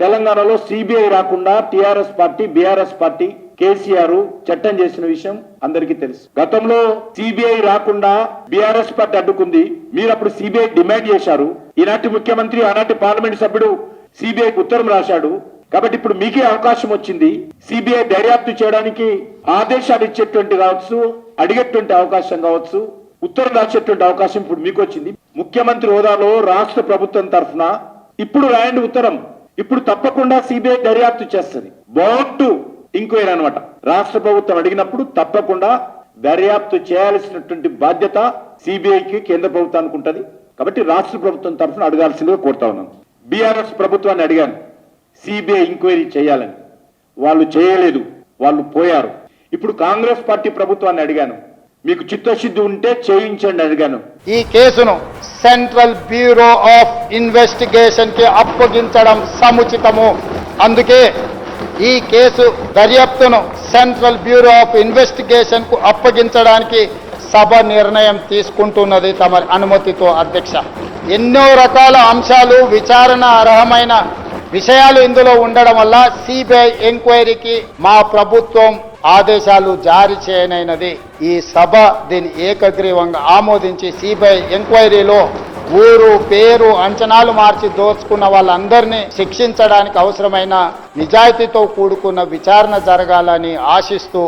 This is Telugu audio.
తెలంగాణలో సిబిఐ రాకుండా TRS party BRS party KCR చట్టం చేసిన విషయం అందరికీ తెలుసు. గతంలో సిబిఐ రాకుండా బీఆర్ఎస్ పార్టీ అడ్డుకుంది. మీరు అప్పుడు సిబిఐ డిమాండ్ చేశారు. ఈనాటి ముఖ్యమంత్రి ఆనాటి పార్లమెంట్ సభ్యుడు సిబిఐకి ఉత్తరం రాశాడు. కాబట్టి ఇప్పుడు మీకే అవకాశం వచ్చింది. సిబిఐ దర్యాప్తు చేయడానికి ఆదేశాలు ఇచ్చేటువంటి కావచ్చు అడిగేటువంటి అవకాశం కావచ్చు ఉత్తరం రాసేటువంటి అవకాశం ఇప్పుడు మీకు వచ్చింది. ముఖ్యమంత్రి హోదాలో రాష్ట్ర ప్రభుత్వం తరఫున ఇప్పుడు రాయండి ఉత్తరం. ఇప్పుడు తప్పకుండా సిబిఐ దర్యాప్తు చేస్తుంది. బాగుంటూ ఇంక్వైరీ అనమాట రాష్ట్ర ప్రభుత్వం అడిగినప్పుడు తప్పకుండా దర్యాప్తు చేయాల్సినటువంటి బాధ్యత సిబిఐకి కేంద్ర ప్రభుత్వానికి ఉంటుంది. కాబట్టి రాష్ట్ర ప్రభుత్వం తరఫున అడగాల్సిందిగా కోరుతా ఉన్నాను. బీఆర్ఎస్ ప్రభుత్వాన్ని అడిగాను. సిబిఐ ఎంక్వైరీ చేయాలని. వాళ్ళు చేయలేదు. వాళ్ళు పోయారు. ఇప్పుడు కాంగ్రెస్ పార్టీ ప్రభుత్వాన్ని అడిగాను. మీకు చిత్తశుద్ధి ఉంటే చేయించండి అడిగాను. ఈ కేసును సెంట్రల్ బ్యూరో ఆఫ్ ఇన్వెస్టిగేషన్కి అప్పగించడం సముచితము. అందుకే ఈ కేసు దర్యాప్తును సెంట్రల్ బ్యూరో ఆఫ్ ఇన్వెస్టిగేషన్కు అప్పగించడానికి సభ నిర్ణయం తీసుకుంటున్నది తమ అనుమతితో అధ్యక్ష. ఎన్నో రకాల అంశాలు విచారణ అర్హమైన విషయాలు ఇందులో ఉండడం వల్ల సిబిఐ ఎంక్వైరీకి మా ప్రభుత్వం ఆదేశాలు జారీ చేయనైనది. ఈ సభ దీన్ని ఏకగ్రీవంగా ఆమోదించి సిబిఐ ఎంక్వైరీలో ఊరు పేరు అంచనాలు మార్చి దోచుకున్న వాళ్ళందరినీ శిక్షించడానికి అవసరమైన నిజాయితీతో కూడుకున్న విచారణ జరగాలని ఆశిస్తూ